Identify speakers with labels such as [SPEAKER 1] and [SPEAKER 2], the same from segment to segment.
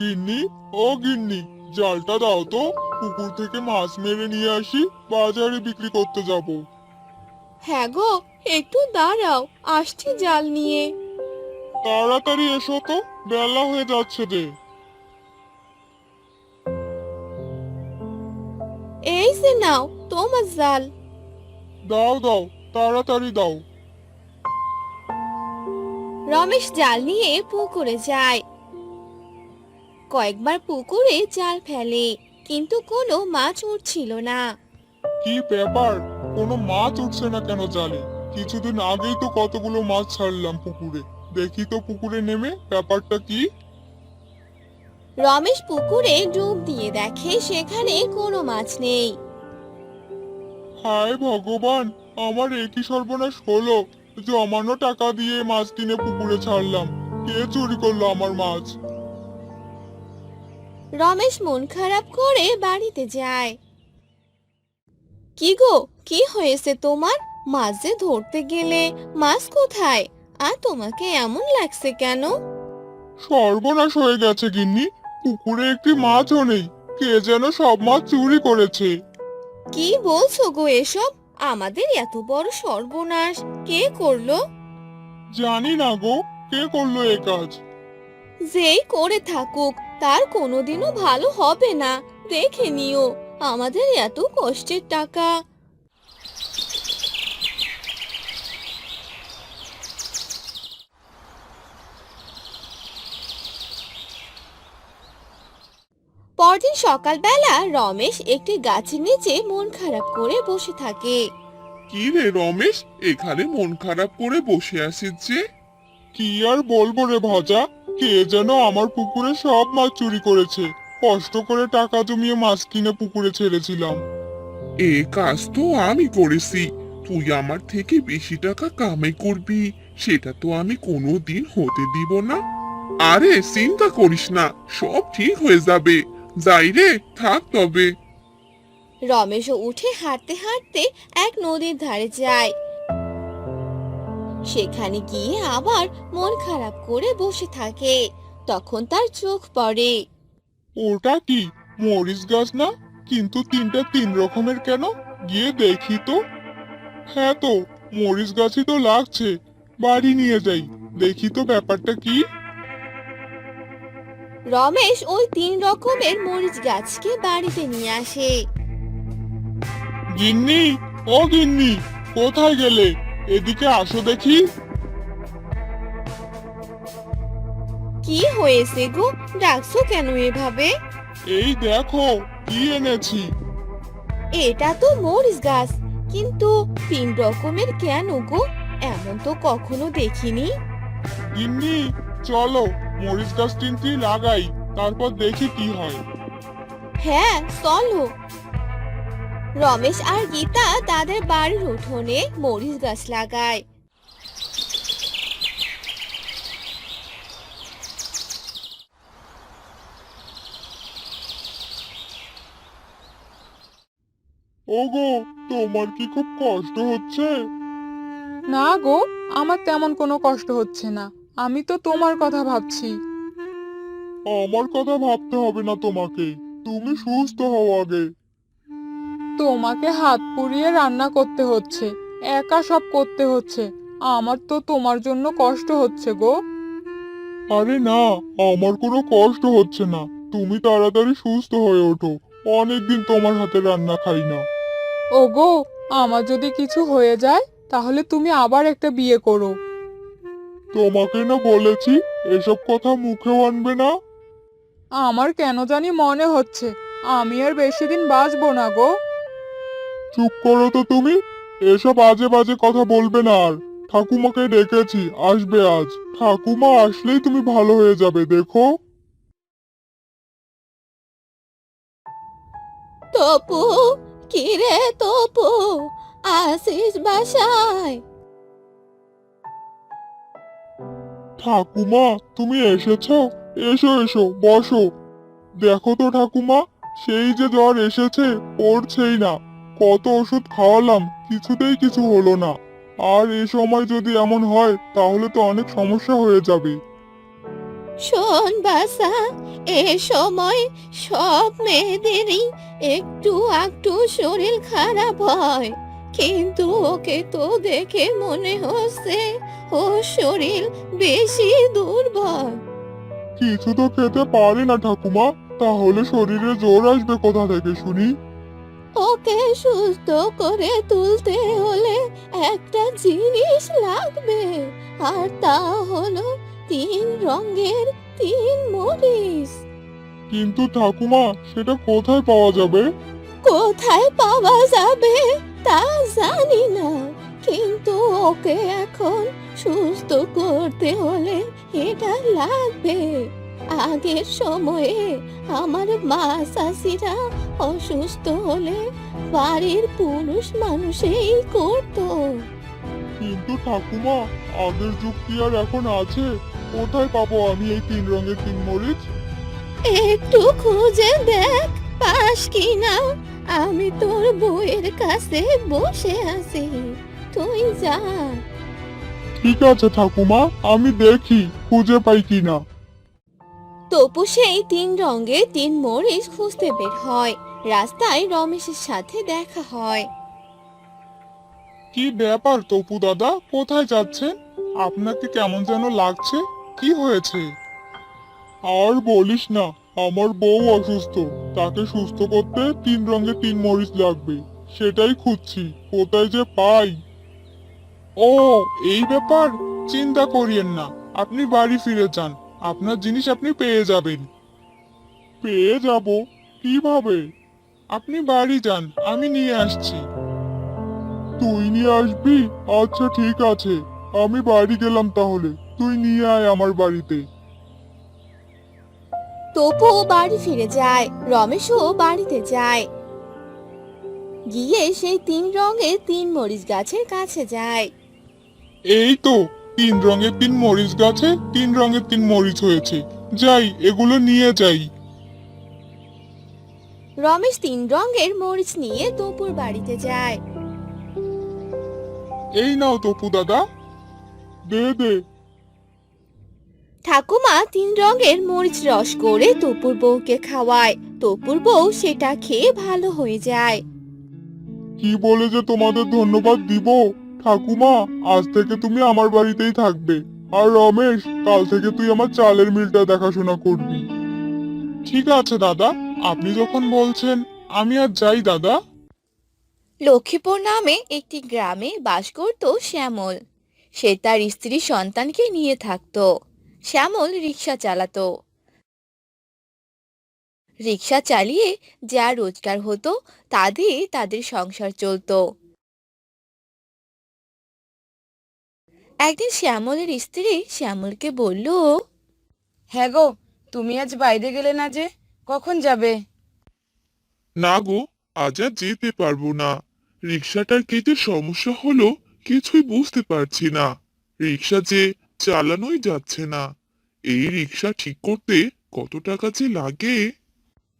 [SPEAKER 1] গিন্নি ও গিন্নি জালটা দাও তো। পুকুর থেকে মাছ মেরে নিয়ে আসি বাজারে বিক্রি করতে যাব।
[SPEAKER 2] হ্যাঁ গো একটু দাঁড়াও আসছি জাল নিয়ে।
[SPEAKER 1] তাড়াতাড়ি এসো তো বেলা হয়ে যাচ্ছে যে।
[SPEAKER 2] এই যে নাও তোমার জাল।
[SPEAKER 1] দাও দাও তাড়াতাড়ি দাও।
[SPEAKER 2] রমেশ জাল নিয়ে পুকুরে যায়। কয়েকবার পুকুরে জাল ফেলে কিন্তু কোনো মাছ উঠছিল না।
[SPEAKER 1] কি ব্যাপার? কোনো মাছ উঠছে না কেন জালে কিছুদিন আগেই তো কতগুলো মাছ ছাড়লাম পুকুরে। দেখি তো পুকুরে নেমে ব্যাপারটা কি?
[SPEAKER 2] রমেশ পুকুরে ডুব দিয়ে দেখে সেখানে কোনো মাছ নেই।
[SPEAKER 1] হায় ভগবান আমার একই সর্বনাশ হলো। জমানো টাকা দিয়ে মাছ কিনে পুকুরে ছাড়লাম। কে চুরি করল আমার মাছ?
[SPEAKER 2] রমেশ মন খারাপ করে বাড়িতে যায়। কি গো কি হয়েছে তোমার? মাছ যে ধরতে গেলে মাছ কোথায়? আর তোমাকে এমন লাগছে কেন?
[SPEAKER 1] সর্বনাশ হয়ে গেছে গিন্নি পুকুরে একটি মাছও নেই। কে যেন সব মাছ চুরি করেছে।
[SPEAKER 2] কি বলছো গো এসব? আমাদের এত বড় সর্বনাশ কে করল?
[SPEAKER 1] জানি না গো কে করল এ কাজ?
[SPEAKER 2] যেই করে থাকুক তার কোনোদিনও ভালো হবে না। দেখে নিও, আমাদের এত কষ্টের টাকা। পরদিন সকালবেলা রমেশ একটি গাছের নিচে মন খারাপ করে বসে থাকে।
[SPEAKER 3] কি রে রমেশ, এখানে মন খারাপ করে বসে আছিস যে?
[SPEAKER 1] কি আর বলব রে ভাজা? কে যেন আমার পুকুরে সব মাছ চুরি করেছে। কষ্ট করে টাকা জমিয়ে মাছ কিনে পুকুরে ছেড়েছিলাম।
[SPEAKER 3] এ কাজ তো আমি করেছি। তুই আমার থেকে বেশি টাকা কামাই করবি সেটা তো আমি কোনো দিন হতে দিব না। আরে চিন্তা করিস না সব ঠিক হয়ে যাবে। যাই রে থাক তবে।
[SPEAKER 2] রমেশও উঠে হাঁটতে হাঁটতে এক নদীর ধারে যায়। সেখানে গিয়ে আবার মন খারাপ করে বসে থাকে। তখন তার চোখ পড়ে।
[SPEAKER 1] ওটা কি? মরিচ গাছ না? কিন্তু তিনটা তিন রকমের কেন? গিয়ে দেখি তো। হ্যাঁ তো মরিচ গাছই তো লাগছে। বাড়ি নিয়ে যাই। দেখি তো ব্যাপারটা কি?
[SPEAKER 2] রমেশ ওই তিন রকমের মরিচ গাছকে বাড়িতে নিয়ে আসে।
[SPEAKER 1] গিন্নি ও গিন্নি কোথায় গেলে? এদিকে আসো দেখি।
[SPEAKER 2] কি হয়েছে গো? ডাকছো কেন এভাবে?
[SPEAKER 1] এই দেখো কি এনেছি।
[SPEAKER 2] এটা তো মরিচ গাছ কিন্তু তিন রকমের কেন গো? এমন তো কখনো দেখিনি।
[SPEAKER 1] গিন্নি চলো মরিচ গাছ তিনটি লাগাই তারপর দেখি কি হয়।
[SPEAKER 2] হ্যাঁ চলো। রমেশ আর গীতা তাদের বাড়ির উঠোনে মরিচ গাছ লাগায়।
[SPEAKER 1] ওগো তোমার কি খুব কষ্ট হচ্ছে?
[SPEAKER 4] না গো আমার তেমন কোনো কষ্ট হচ্ছে না। আমি তো তোমার কথা ভাবছি।
[SPEAKER 1] আমার কথা ভাবতে হবে না তোমাকে। তুমি সুস্থ হও আগে।
[SPEAKER 4] তোমাকে হাত পুড়িয়ে রান্না করতে হচ্ছে। একা সব করতে হচ্ছে। আমার তো তোমার জন্য কষ্ট হচ্ছে গো।
[SPEAKER 1] আরে না আমার কোনো কষ্ট হচ্ছে না। তুমি তাড়াতাড়ি সুস্থ হয়ে ওঠো। অনেকদিন তোমার হাতে রান্না খাই না।
[SPEAKER 4] ওগো আমার যদি কিছু হয়ে যায় তাহলে তুমি আবার একটা বিয়ে করো।
[SPEAKER 1] তোমাকে না বলেছি এসব কথা মুখে আনবে না।
[SPEAKER 4] আমার কেন জানি মনে হচ্ছে আমি আর বেশি দিন বাঁচবো না গো।
[SPEAKER 1] চুপ করো তো তুমি। এসব আজে বাজে কথা বলবে না আর। ঠাকুমাকে ডেকেছি আসবে আজ। ঠাকুমা আসলেই তুমি ভালো হয়ে যাবে দেখো।
[SPEAKER 2] তপু কি রে তপু? আসিস বাসায়?
[SPEAKER 1] ঠাকুমা তুমি এসেছ? এসো এসো বসো। দেখো তো ঠাকুমা সেই যে জ্বর এসেছে পড়ছেই না। কত ওষুধ খাওয়ালাম কিছুতেই কিছু হলো না। আর এ সময় যদি এমন হয় তাহলে তো অনেক সমস্যা হয়ে যাবে।
[SPEAKER 2] শোন বাসা এ সময় সব মেয়েদেরই একটু একটু শরীর খারাপ হয়। কিন্তু ওকে তো দেখে মনে হচ্ছে ও শরীর বেশি দুর্বল।
[SPEAKER 1] কিছু তো খেতে পারে না ঠাকুমা তাহলে শরীরে জোর আসবে কোথা থেকে শুনি?
[SPEAKER 2] ওকে সুস্থ করে তুলতে হলে একটা জিনিস লাগবে আর তা হলো তিন রঙের তিন মরিচ।
[SPEAKER 1] কিন্তু ঠাকুমা সেটা কোথায় পাওয়া যাবে?
[SPEAKER 2] কোথায় পাওয়া যাবে তা জানি না কিন্তু ওকে এখন সুস্থ করতে হলে এটা লাগবে। আগের সময়ে আমার মা চাষিরা অসুস্থ হলে বাড়ির পুরুষ মানুষেই করতো।
[SPEAKER 1] কিন্তু ঠাকুমা আগের কি আর এখন আছে? কোথায় পাবো আমি এই তিন রঙের তিন মরিচ?
[SPEAKER 2] একটু খুঁজে দেখ পাস কি না আমি তোর বউয়ের কাছে বসে আছি তুই যা।
[SPEAKER 1] ঠিক আছে ঠাকুমা আমি দেখি খুঁজে পাই কিনা।
[SPEAKER 2] তপু সেই তিন রঙে তিন মরিচ খুঁজতে বের হয়। রাস্তায় রমেশের সাথে দেখা হয়।
[SPEAKER 1] কি ব্যাপার তপু দাদা? কোথায় যাচ্ছেন? আপনাকে কেমন যেন লাগছে। কি হয়েছে? আর বলিস না, আমার বউ অসুস্থ। তাকে সুস্থ করতে তিন রঙের তিন মরিচ লাগবে। সেটাই খুঁজছি, কোথায় যে পাই? ও, এই ব্যাপার? চিন্তা করিয়েন না, আপনি বাড়ি ফিরে যান। আপনার জিনিস আপনি পেয়ে যাবেন। পেয়ে যাব? কীভাবে? আপনি বাড়ি যান আমি নিয়ে আসছি। তুই নিয়ে আসবি? আচ্ছা ঠিক আছে। আমি বাড়ি গেলাম তাহলে। তুই নিয়ে আয় আমার বাড়িতে।
[SPEAKER 2] তপু বাড়ি ফিরে যায় রমেশও বাড়িতে যায়। গিয়ে সেই তিন রঙের তিন মরিচ গাছের কাছে যায়।
[SPEAKER 1] এই তো তিন রঙের তিন মরিচ গাছে তিন রঙের তিন মরিচ হয়েছে। যাই এগুলো নিয়ে যাই।
[SPEAKER 2] রমেশ তিন রঙের মরিচ নিয়ে তপুর বাড়িতে যায়।
[SPEAKER 1] এই নাও তপু দাদা। দে দে।
[SPEAKER 2] ঠাকুমা তিন রঙের মরিচ রস করে তপুর বউকে খাওয়ায়। তপুর বউ সেটা খেয়ে ভালো হয়ে যায়।
[SPEAKER 1] কি বলে যে তোমাদের ধন্যবাদ দিব? ঠাকুমা, আজ থেকে তুমি আমার বাড়িতেই থাকবে। আর রমেশ, কাল থেকে তুই আমার চালের মিলটা দেখাশোনা করবি। ঠিক আছে, দাদা। আপনি যখন বলছেন, আমি আর যাই, দাদা।
[SPEAKER 2] লক্ষ্মীপুর নামে একটি গ্রামে বাস করত শ্যামল। সে তার স্ত্রী সন্তানকে নিয়ে থাকতো। শ্যামল রিক্সা চালাতো। রিক্সা চালিয়ে যা রোজগার হতো তা দিয়ে তাদের সংসার চলতো। একদিন শ্যামলের স্ত্রী শ্যামলকে বলল
[SPEAKER 5] হ্যাঁ গো তুমি আজ বাইরে গেলে না যে? কখন যাবে?
[SPEAKER 3] না গো আজ আর যেতে পারব না। রিক্সাটার কি যে সমস্যা হলো কিছুই বুঝতে পারছি না। রিক্সা যে চালানোই যাচ্ছে না। এই রিক্সা ঠিক করতে কত টাকা যে লাগে?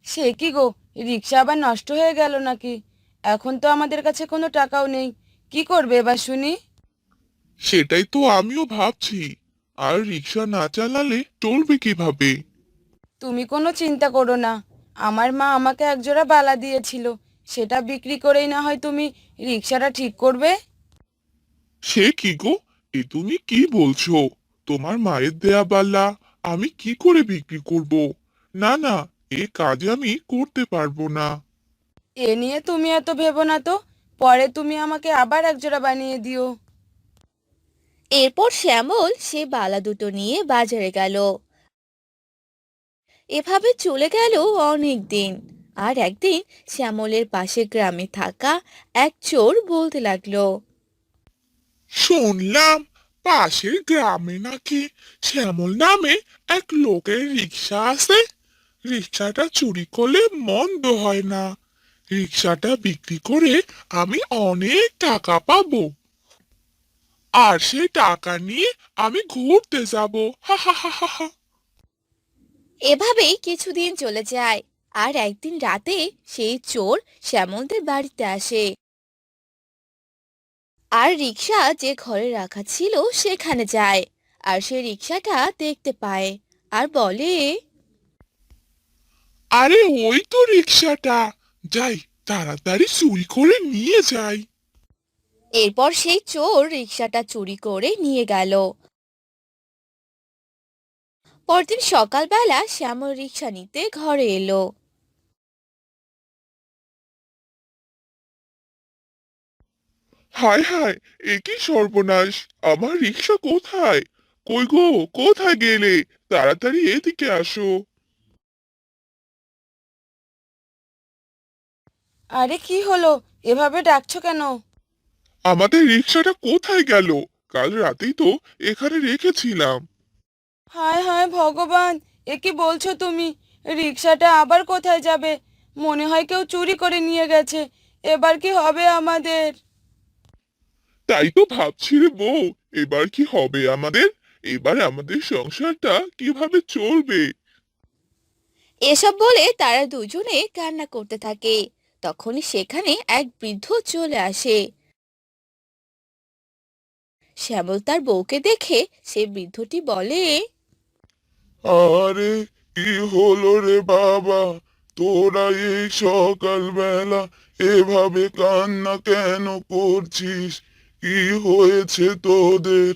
[SPEAKER 5] সে কি গো রিক্সা আবার নষ্ট হয়ে গেল নাকি? এখন তো আমাদের কাছে কোনো টাকাও নেই। কি করবে এবার শুনি?
[SPEAKER 3] সেটাই তো আমিও ভাবছি। আর রিক্সা না চালালে চলবে কীভাবে?
[SPEAKER 5] তুমি কোনো চিন্তা করো না। আমার মা আমাকে একজোড়া বালা দিয়েছিল। সেটা বিক্রি করেই না হয় তুমি রিক্সাটা ঠিক করবে?
[SPEAKER 3] সে কি গো? এ তুমি কি বলছো? তোমার মায়ের দেয়া বাল্লা আমি কি করে বিক্রি করব? না না এ কাজ আমি করতে পারব না।
[SPEAKER 5] এ নিয়ে তুমি এত ভেবো না তো? পরে তুমি আমাকে আবার একজোড়া বানিয়ে দিও।
[SPEAKER 2] এরপর শ্যামল সে বালা দুটো নিয়ে বাজারে গেল। এভাবে চলে গেল অনেক দিন। আর একদিন শ্যামলের পাশে গ্রামে থাকা এক চোর বলতে লাগল,
[SPEAKER 3] শুনলাম পাশের গ্রামে নাকি শ্যামল নামে এক লোকের রিক্সা আছে। রিক্সাটা চুরি করলে মন্দ হয় না। রিক্সাটা বিক্রি করে আমি অনেক টাকা পাবো। আর সেই টাকা নিয়ে আমি ঘুরতে যাব। হা হা হা হা হা।
[SPEAKER 2] এভাবেই কিছুদিন চলে যায় আর একদিন রাতে সেই চোর শ্যামলদের বাড়িতে আসে। আর রিক্সা যে ঘরে রাখা ছিল সেখানে যায় আর সে রিক্সাটা দেখতে পায় আর বলে
[SPEAKER 3] আরে ওই তো রিক্সাটা যাই তাড়াতাড়ি চুরি করে নিয়ে যাই।
[SPEAKER 2] এরপর সেই চোর রিক্সাটা চুরি করে নিয়ে গেল। পরদিন সকালবেলা শ্যামল রিক্সা নিতে ঘরে এলো।
[SPEAKER 3] হায় হায় এ কি সর্বনাশ! আমার রিক্সা কোথায়? কই গো কোথায় গেলে? তাড়াতাড়ি এদিকে আসো।
[SPEAKER 5] আরে কি হলো? এভাবে ডাকছো কেন?
[SPEAKER 3] আমাদের রিক্সাটা কোথায় গেল? কাল রাতেই তো এখানে রেখেছিলাম।
[SPEAKER 5] হায় হায় ভগবান এ কি বলছো তুমি? রিক্সাটা আবার কোথায় যাবে? মনে হয় কেউ চুরি করে নিয়ে গেছে। এবার কি হবে আমাদের?
[SPEAKER 3] তাই তো ভাবছি রে বউ এবার কি হবে আমাদের? এবার আমাদের সংসারটা কীভাবে চলবে?
[SPEAKER 2] এসব বলে তারা দুজনে কান্না করতে থাকে। তখনই সেখানে এক বৃদ্ধ চলে আসে। শ্যামল তার বউকে দেখে সে বৃদ্ধটি বলে
[SPEAKER 3] আরে কি হলো রে বাবা? তোরা এই সকালবেলা এভাবে কান্না কেন করছিস? কি হয়েছে তোদের?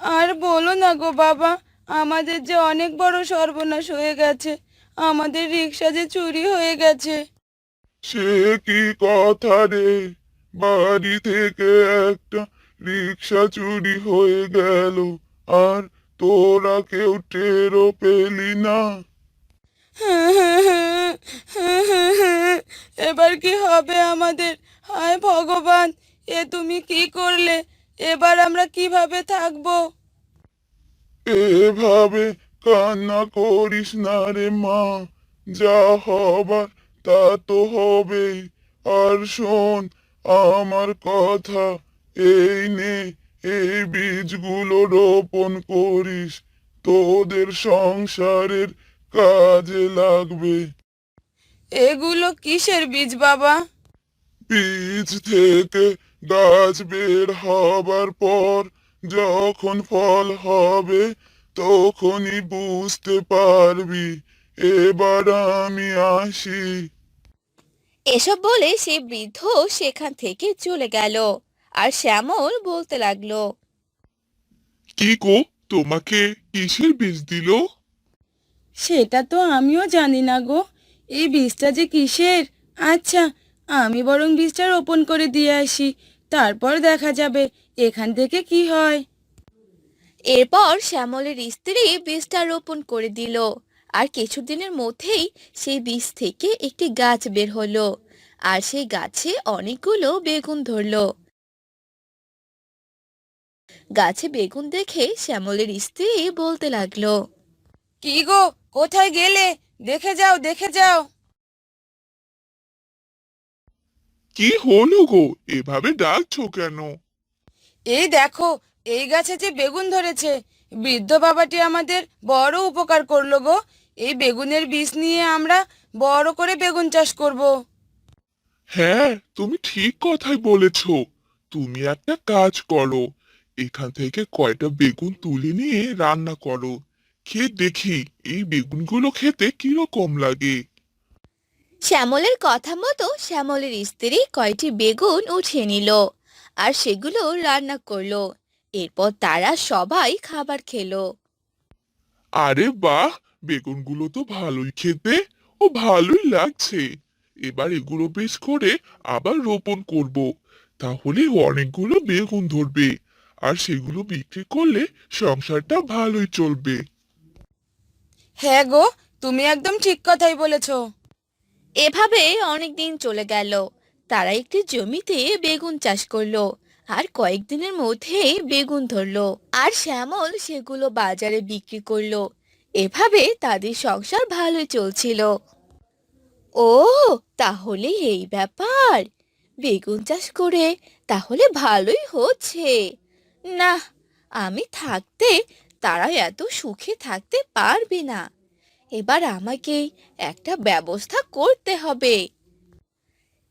[SPEAKER 5] আর বলো না গো বাবা আমাদের যে অনেক বড় সর্বনাশ হয়ে গেছে। আমাদের রিক্সা যে চুরি হয়ে গেছে।
[SPEAKER 3] সে কি কথা রে? বাড়ি থেকে একটা রিক্সা চুরি হয়ে গেল আর তোরা কেউ টেরও পেলি না।
[SPEAKER 5] এবার কি হবে আমাদের? হায় ভগবান এ তুমি কি করলে? এবার আমরা কীভাবে থাকব?
[SPEAKER 3] এভাবে কান্না করিস না রে মা যা হবার তা তো হবে আর শোন আমার কথা এই নে এই বীজগুলো রোপণ করিস তোদের সংসারের কাজে লাগবে।
[SPEAKER 5] এগুলো কিসের বীজ বাবা?
[SPEAKER 3] বীজ থেকে গাছ বের হবার পর যখন ফল হবে তখনই বুঝতে পারবি। এবার আমি আসি।
[SPEAKER 2] এসব বলে সে বৃদ্ধ সেখান থেকে চলে গেল। আর শ্যামল বলতে লাগল
[SPEAKER 3] কি গো তোমাকে কিসের বীজ দিল?
[SPEAKER 5] সেটা তো আমিও জানি না গো। এই বীজটা যে কিসের? আচ্ছা আমি বরং বীজটা রোপণ করে দিয়ে আসি তারপর দেখা যাবে এখান থেকে কি হয়?
[SPEAKER 2] এরপর শ্যামলের স্ত্রী বীজটা রোপণ করে দিল আর কিছুদিনের মধ্যেই সেই বীজ থেকে একটি গাছ বের হলো আর সেই গাছে অনেকগুলো বেগুন ধরলো। গাছে বেগুন দেখে শ্যামলের স্ত্রী বলতে লাগল
[SPEAKER 5] কি গো কোথায় গেলে? দেখে যাও দেখে যাও।
[SPEAKER 3] কি হলো গো? এভাবে ডাকছো কেন?
[SPEAKER 5] এই দেখো এই গাছে যে বেগুন ধরেছে বৃদ্ধ বাবাটি আমাদের বড় উপকার করল গো। এই বেগুনের বীজ নিয়ে আমরা বড় করে বেগুন চাষ করব।
[SPEAKER 3] হ্যাঁ তুমি ঠিক কথাই বলেছ। তুমি একটা কাজ করো এখান থেকে কয়টা বেগুন তুলে নিয়ে রান্না করো। খেয়ে দেখি এই বেগুনগুলো খেতে কীরকম লাগে।
[SPEAKER 2] শ্যামলের কথা মতো শ্যামলের স্ত্রী কয়টি বেগুন উঠিয়ে নিল আর সেগুলো রান্না করল। এরপর তারা সবাই খাবার খেলো।
[SPEAKER 3] আরে বাহ বেগুনগুলো তো ভালোই খেতে ও ভালোই লাগছে। এবার এগুলো বেশ করে আবার রোপণ করব। তাহলে অনেকগুলো বেগুন ধরবে। আর সেগুলো বিক্রি করলে সংসারটা ভালোই চলবে।
[SPEAKER 5] হ্যাঁ গো তুমি একদম ঠিক কথাই বলেছ।
[SPEAKER 2] এভাবে অনেক দিন চলে গেল। তারা একটি জমিতে বেগুন চাষ করল আর কয়েকদিনের মধ্যেই বেগুন ধরলো আর শ্যামল সেগুলো বাজারে বিক্রি করল। এভাবে তাদের সংসার ভালোই চলছিল। ও তাহলে এই ব্যাপার। বেগুন চাষ করে তাহলে ভালোই হচ্ছে। না, আমি থাকতে তারা এত সুখে থাকতে পারবে না। এবার আমাকে একটা ব্যবস্থা করতে হবে।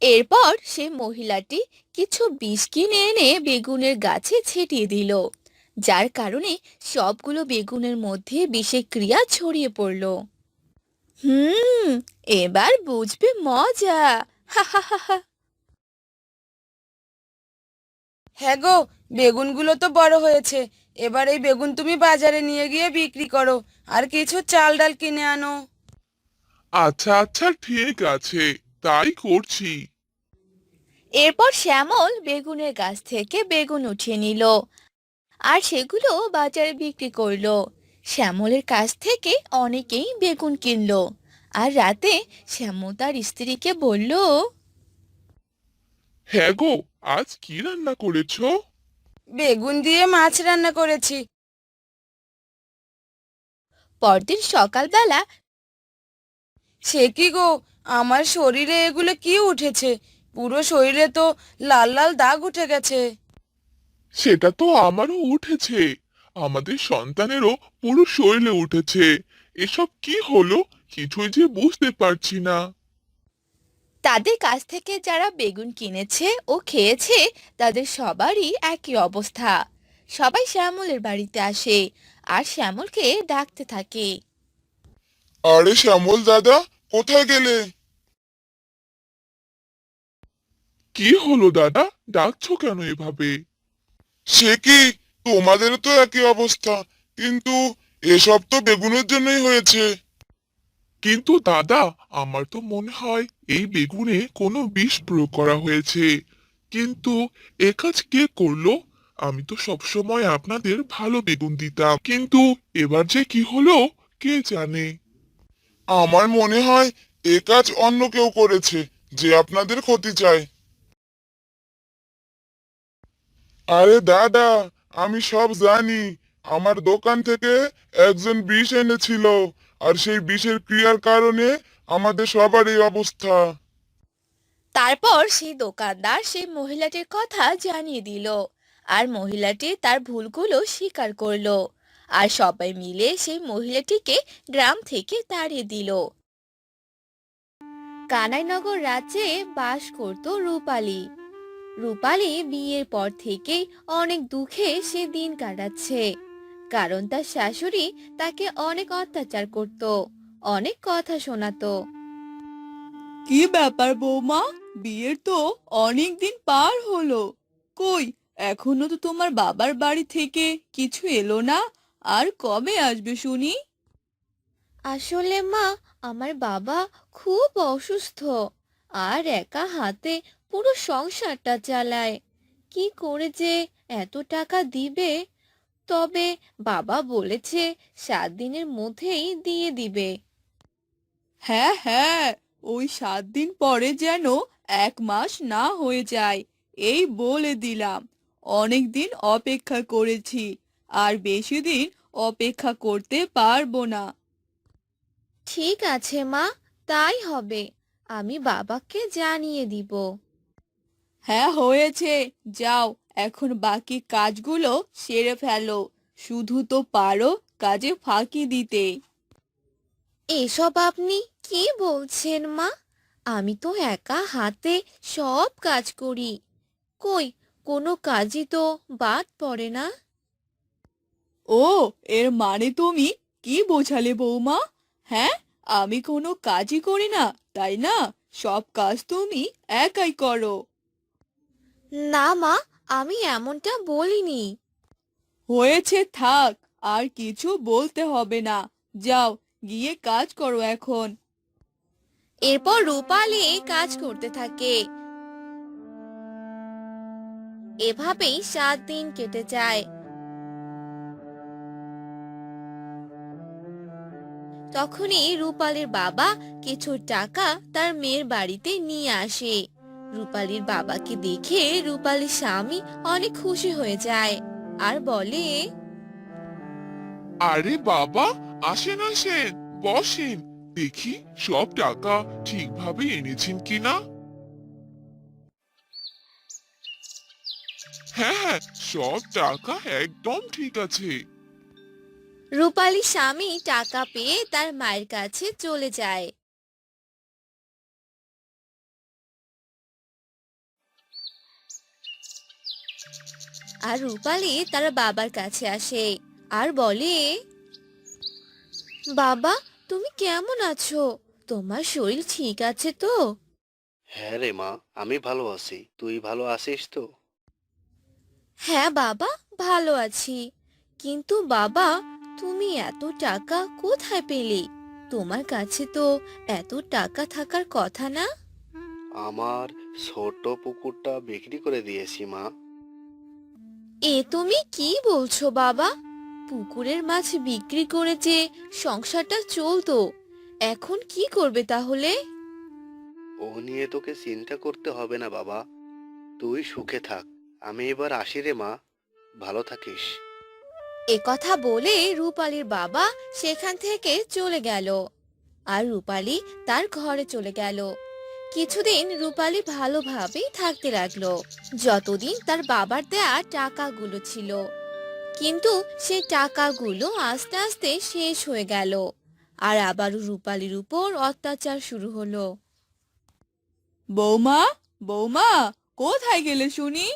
[SPEAKER 2] এরপর সে মহিলাটি কিছু বিষ কিনে এনে বেগুনের গাছে ছিটিয়ে দিল। যার কারণে সবগুলো বেগুনের মধ্যে বিষের ক্রিয়া ছড়িয়ে পড়ল। হুম, এবার বুঝবে মজা।
[SPEAKER 5] হ্যাঁ গো বেগুনগুলো তো বড় হয়েছে। এবার এই বেগুন তুমি বাজারে নিয়ে গিয়ে বিক্রি করো। আর কিছু চাল ডাল কিনে আনো।
[SPEAKER 3] আচ্ছা আচ্ছা ঠিক আছে। তাই করছি।
[SPEAKER 2] এরপর শ্যামল বেগুনের গাছ থেকে বেগুন উঠিয়ে নিল আর সেগুলো বাজারে বিক্রি করল। শ্যামলের কাছ থেকে অনেকেই বেগুন কিনলো আর রাতে শ্যামল তার স্ত্রীকে বলল
[SPEAKER 3] হ্যাঁ গো আজ কি রান্না করেছ?
[SPEAKER 5] বেগুন দিয়ে মাছ রান্না করেছি।
[SPEAKER 2] পরদিন সকালবেলা
[SPEAKER 5] সে কি গো, আমার শরীরে এগুলো কি উঠেছে? পুরো শরীরে তো লাল লাল দাগ উঠে গেছে।
[SPEAKER 3] সেটা তো আমারও উঠেছে। আমাদের সন্তানেরও পুরো শরীরে উঠেছে। এসব কি হলো? কিছুই যে বুঝতে পারছি না।
[SPEAKER 2] তাদের কাছ থেকে যারা বেগুন কিনেছে ও খেয়েছে, তাদের সবারই একই অবস্থা। সবাই শ্যামলের বাড়িতে আসে আর শ্যামলকে ডাকতে থাকে।
[SPEAKER 1] আরে শ্যামল দাদা, কোথায় গেলে?
[SPEAKER 3] কি হলো দাদা? ডাকছো কেন এভাবে?
[SPEAKER 1] সে কি, তোমাদেরও তো একই অবস্থা, কিন্তু এসব তো বেগুনের জন্যই হয়েছে।
[SPEAKER 3] কিন্তু দাদা, আমার তো মনে হয় এই বেগুনে কোনো বিষ প্রয়োগ করা হয়েছে। কিন্তু এ কাজ কে করল? আমি তো সবসময় আপনাদের ভালো বেগুন দিতাম। কিন্তু এবার যে কি হলো, কে জানে?
[SPEAKER 1] আমার মনে হয় এ কাজ অন্য কেউ করেছে, যে আপনাদের ক্ষতি চায়। আরে দাদা, আমি সব জানি। আমার দোকান থেকে একজন বিষ এনেছিল। আর সেই বিষের ক্রিয়ার কারণে আমাদের সবার এই অবস্থা।
[SPEAKER 2] তারপর সেই দোকানদার সেই মহিলাটির কথা জানিয়ে দিল। আর মহিলাটি তার ভুলগুলো স্বীকার করল। আর সবাই মিলে সেই মহিলাটিকে গ্রাম থেকে তাড়িয়ে দিল। কানাইনগর রাজ্যে বাস করত রূপালী। রূপালী বিয়ের পর থেকেই অনেক দুঃখে সে দিন কাটাচ্ছে। কারণ তার শাশুড়ি তাকে অনেক অত্যাচার করত অনেক কথা শোনাতো।
[SPEAKER 6] কি ব্যাপার বৌমা? বিয়ের তো অনেক দিন পার হলো। কই এখনও তো তোমার বাবার বাড়ি থেকে কিছু এলো না? আর কবে আসবে শুনি?
[SPEAKER 2] আসলে মা আমার বাবা খুব অসুস্থ আর একা হাতে পুরো সংসারটা চালায়। কি করে যে এত টাকা দিবে তবে বাবা বলেছে সাত দিনের মধ্যেই দিয়ে দিবে।
[SPEAKER 6] হ্যাঁ হ্যাঁ ওই সাত দিন পরে যেন এক মাস না হয়ে যায় এই বলে দিলাম। অনেক দিন অপেক্ষা করেছি আর বেশি দিন অপেক্ষা করতে পারব না।
[SPEAKER 2] ঠিক আছে মা তাই হবে আমি বাবাকে জানিয়ে দিব।
[SPEAKER 6] হ্যাঁ হয়েছে যাও এখন বাকি কাজগুলো সেরে ফেলো। শুধু তো পারো কাজে ফাঁকি দিতে।
[SPEAKER 2] এসব আপনি কি বলছেন মা? আমি তো একা হাতে সব কাজ করি। কই কোনো কাজই তো বাদ পড়ে না।
[SPEAKER 6] ও এর মানে তুমি কি বোঝালে বৌমা? হ্যাঁ আমি কোনো কাজই করি না তাই না? সব কাজ তুমি একাই করো।
[SPEAKER 2] না মা আমি এমনটা বলিনি।
[SPEAKER 6] হয়েছে থাক আর কিছু বলতে হবে না। যাও গিয়ে কাজ করো এখন।
[SPEAKER 2] এরপর রূপালি কাজ করতে থাকে। এভাবেই সাত দিন কেটে যায়। তখনই রূপালের বাবা কিছু টাকা তার মেয়ের বাড়িতে নিয়ে আসে। রূপালীর বাবাকে দেখে রূপালীর স্বামী অনেক খুশি হয়ে যায় আর বলে
[SPEAKER 3] আরে বাবা আসেন আসেন বসেন। দেখি সব টাকা ঠিকভাবে এনেছেন কিনা। হ্যাঁ হ্যাঁ সব টাকা একদম ঠিক আছে।
[SPEAKER 2] রূপালী স্বামী টাকা পেয়ে তার মায়ের কাছে চলে যায়। আর রূপালী তার বাবার কাছে আসে আর বলে বাবা তুমি কেমন আছো? তোমার শরীর ঠিক আছে তো?
[SPEAKER 7] হ্যাঁ রে মা আমি ভালো আছি। তুই ভালো আছিস তো?
[SPEAKER 2] হ্যাঁ বাবা ভালো আছি। কিন্তু বাবা তুমি এত টাকা কোথায় পেলে? তোমার কাছে তো এত টাকা থাকার কথা না?
[SPEAKER 7] আমার ছোট পুকুরটা বিক্রি করে দিয়েছি মা।
[SPEAKER 2] এ তুমি কি বলছো বাবা? পুকুরের মাছ বিক্রি করে যে সংসারটা চলতো এখন কি করবে তাহলে?
[SPEAKER 7] ও নিয়ে তোকে চিন্তা করতে হবে না বাবা। তুই সুখে থাক। আমি এবার আসি রে মা। ভালো থাকিস।
[SPEAKER 2] এ কথা বলে রূপালীর বাবা সেখান থেকে চলে গেল। আর রূপালী তার ঘরে চলে গেল। কিছুদিন রূপালি ভালোভাবেই থাকতে লাগল। যতদিন তার বাবার দেয়া টাকাগুলো ছিল। কিন্তু সেই টাকাগুলো আস্তে আস্তে শেষ হয়ে গেল। আর আবারও রূপালির উপর অত্যাচার শুরু হলো।
[SPEAKER 6] বৌমা বৌমা কোথায় গেলে শুনি?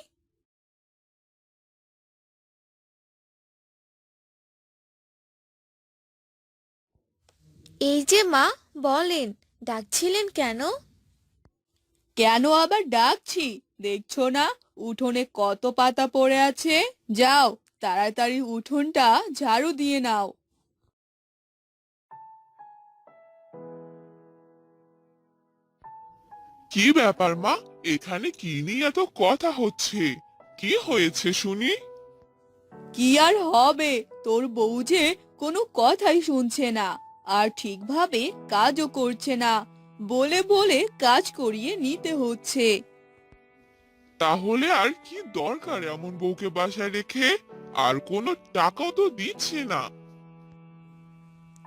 [SPEAKER 2] এই যে মা বলেন ডাকছিলেন কেন?
[SPEAKER 6] কেন আবার ডাকছি? দেখছ না? উঠোনে কত পাতা পড়ে আছে? যাও তাড়াতাড়ি উঠোনটা ঝাড়ু দিয়ে নাও।
[SPEAKER 3] কি ব্যাপার মা? এখানে কি নিয়ে এত কথা হচ্ছে? কি হয়েছে শুনি?
[SPEAKER 6] কি আর হবে? তোর বউ যে কোনো কথাই শুনছে না আর ঠিকভাবে কাজও করছে না। বলে বলে কাজ করিয়ে নিতে হচ্ছে।
[SPEAKER 3] তাহলে আর কি দরকার এমন বউকে বাসায় রেখে? আর কোনো টাকাও তো দিচ্ছে না।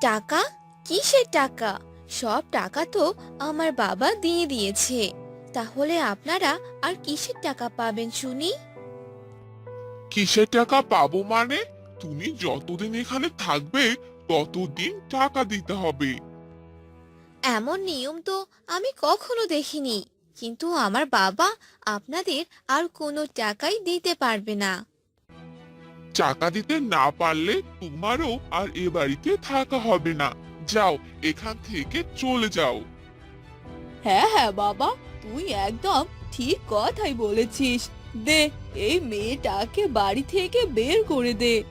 [SPEAKER 2] টাকা? কিসের টাকা? সব টাকা তো আমার বাবা দিয়ে দিয়েছে। তাহলে আপনারা আর কিসের টাকা পাবেন শুনি?
[SPEAKER 3] কিসের টাকা পাবো মানে? তুমি যতদিন এখানে থাকবে ততদিন টাকা দিতে হবে।
[SPEAKER 2] এমন নিয়ম তো আমি কখনো দেখিনি। কিন্তু আমার বাবা আপনাদের আর কোনো টাকাই দিতে পারবে না।
[SPEAKER 3] টাকা দিতে না পারলে তোমারও আর এ বাড়িতে থাকা হবে না। যাও এখান থেকে চলে যাও।
[SPEAKER 6] হ্যাঁ হ্যাঁ বাবা তুই একদম ঠিক কথাই বলেছিস। দে এই মেয়েটাকে বাড়ি থেকে বের করে দে।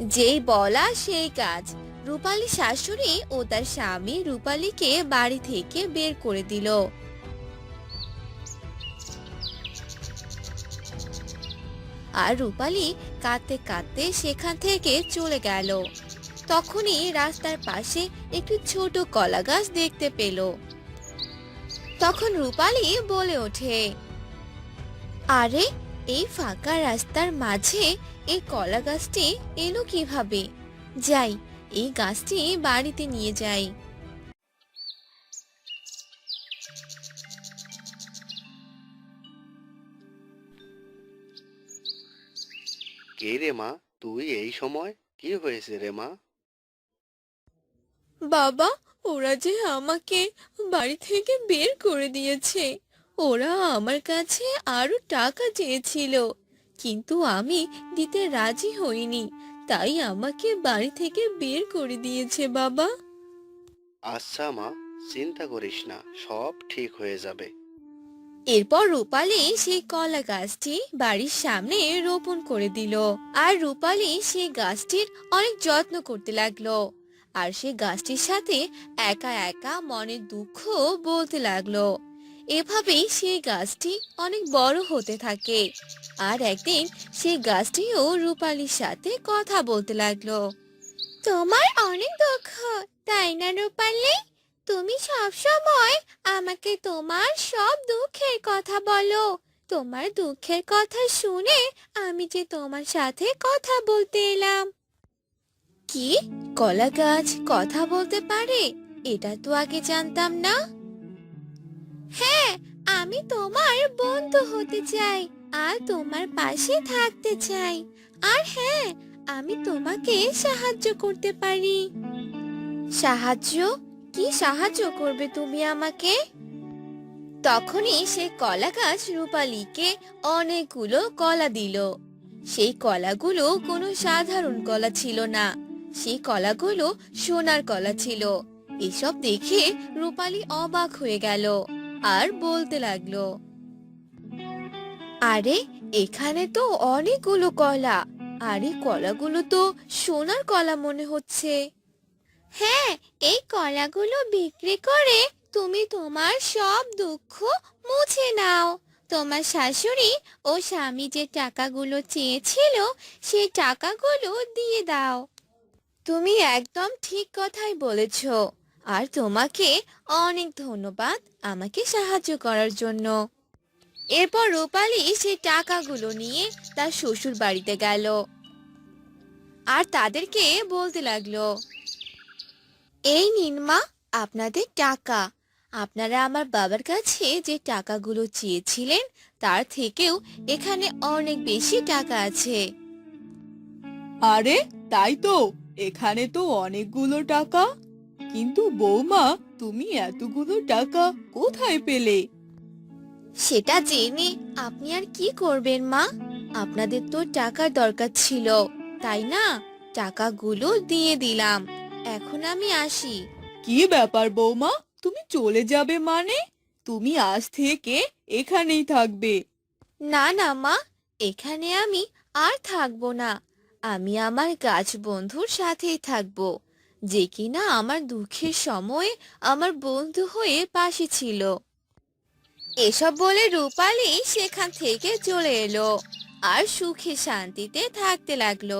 [SPEAKER 2] যেই বলা সেই কাজ। রূপালী শাশুড়ি ও তার স্বামী রূপালীকে বাড়ি থেকে বের করে দিল। আর রূপালী কাঁদতে কাঁদতে সেখান থেকে চলে গেল। তখনই রাস্তার পাশে একটি ছোট কলা গাছ দেখতে পেল। তখন রূপালী বলে ওঠে, আরে, এই ফাঁকা রাস্তার মাঝে এই কলা গাছটি এলো কীভাবে? যাই এই গাছটি বাড়িতে নিয়ে যাই।
[SPEAKER 7] কে রে মা? তুই এই সময়? কি হয়েছে রে মা?
[SPEAKER 2] বাবা ওরা যে আমাকে বাড়ি থেকে বের করে দিয়েছে। ওরা আমার কাছে আরও টাকা চেয়েছিল কিন্তু আমি দিতে রাজি হইনি। তাই আমাকে বাড়ি থেকে বের করে দিয়েছে বাবা।
[SPEAKER 7] আচ্ছা মা চিন্তা করিস না সব ঠিক হয়ে যাবে।
[SPEAKER 2] এরপর রূপালি সেই কলা গাছটি বাড়ির সামনে রোপণ করে দিল। আর রূপালি সেই গাছটির অনেক যত্ন করতে লাগল। আর সেই গাছটির সাথে একা একা মনের দুঃখ বলতে লাগল। এভাবেই সেই গাছটি অনেক বড় হতে থাকে। আর একদিন সেই গাছটিও রূপালির সাথে কথা বলতে লাগল। তোমার অনেক দুঃখ, তাই না রূপালী? তুমি সব সময় আমাকে তোমার সব দুঃখের কথা বলো। তোমার দুঃখের কথা শুনে আমি যে তোমার সাথে কথা বলতে এলাম। কি? কলা গাছ কথা বলতে পারে? এটা তো আগে জানতাম না। হ্যাঁ আমি তোমার বন্ধু হতে চাই আর তোমার পাশে থাকতে চাই। আর হ্যাঁ আমি তোমাকে সাহায্য করতে পারি। সাহায্য? কি সাহায্য করবে তুমি আমাকে? তখনই সে কলা গাছ রূপালীকে অনেকগুলো কলা দিল। সেই কলাগুলো কোনো সাধারণ কলা ছিল না। সেই কলাগুলো সোনার কলা ছিল। এসব দেখে রূপালী অবাক হয়ে গেল। আর বলতে লাগল, আরে, এখানে তো অনেকগুলো কলা, আর এই কলাগুলো তো সোনার কলা মনে হচ্ছে। হ্যাঁ এই কলাগুলো বিক্রি করে তুমি তোমার সব দুঃখ মুছে নাও। তোমার শাশুড়ি ও স্বামী যে টাকাগুলো চেয়েছিল, সেই টাকাগুলো দিয়ে দাও। তুমি একদম ঠিক কথাই বলেছ। আর তোমাকে অনেক ধন্যবাদ আমাকে সাহায্য করার জন্য। এরপর রূপালি সেই টাকাগুলো নিয়ে তার শ্বশুর বাড়িতে গেল। আর তাদেরকে বলতে লাগল, এই নিন মা, আপনাদের টাকা। আপনারা আমার বাবার কাছে যে টাকাগুলো চেয়েছিলেন, তার থেকেও এখানে অনেক বেশি টাকা আছে।
[SPEAKER 6] আরে, তাই তো। এখানে তো অনেকগুলো টাকা। কিন্তু বৌমা তুমি এতগুলো টাকা কোথায় পেলে?
[SPEAKER 2] সেটা জেনে আপনি আর কি করবেন মা? আপনাদের তো টাকার দরকার ছিল তাই না? টাকাগুলো দিয়ে দিলাম। এখন আমি আসি।
[SPEAKER 6] কি ব্যাপার বৌমা? তুমি চলে যাবে মানে? তুমি আজ থেকে এখানেই থাকবে।
[SPEAKER 2] না না মা এখানে আমি আর থাকব না। আমি আমার গাছ বন্ধুর সাথেই থাকব। যে কিনা আমার দুঃখের সময় আমার বন্ধু হয়ে পাশে ছিল। এসব বলে রূপালি সেখান থেকে চলে এলো আর সুখে শান্তিতে থাকতে লাগল।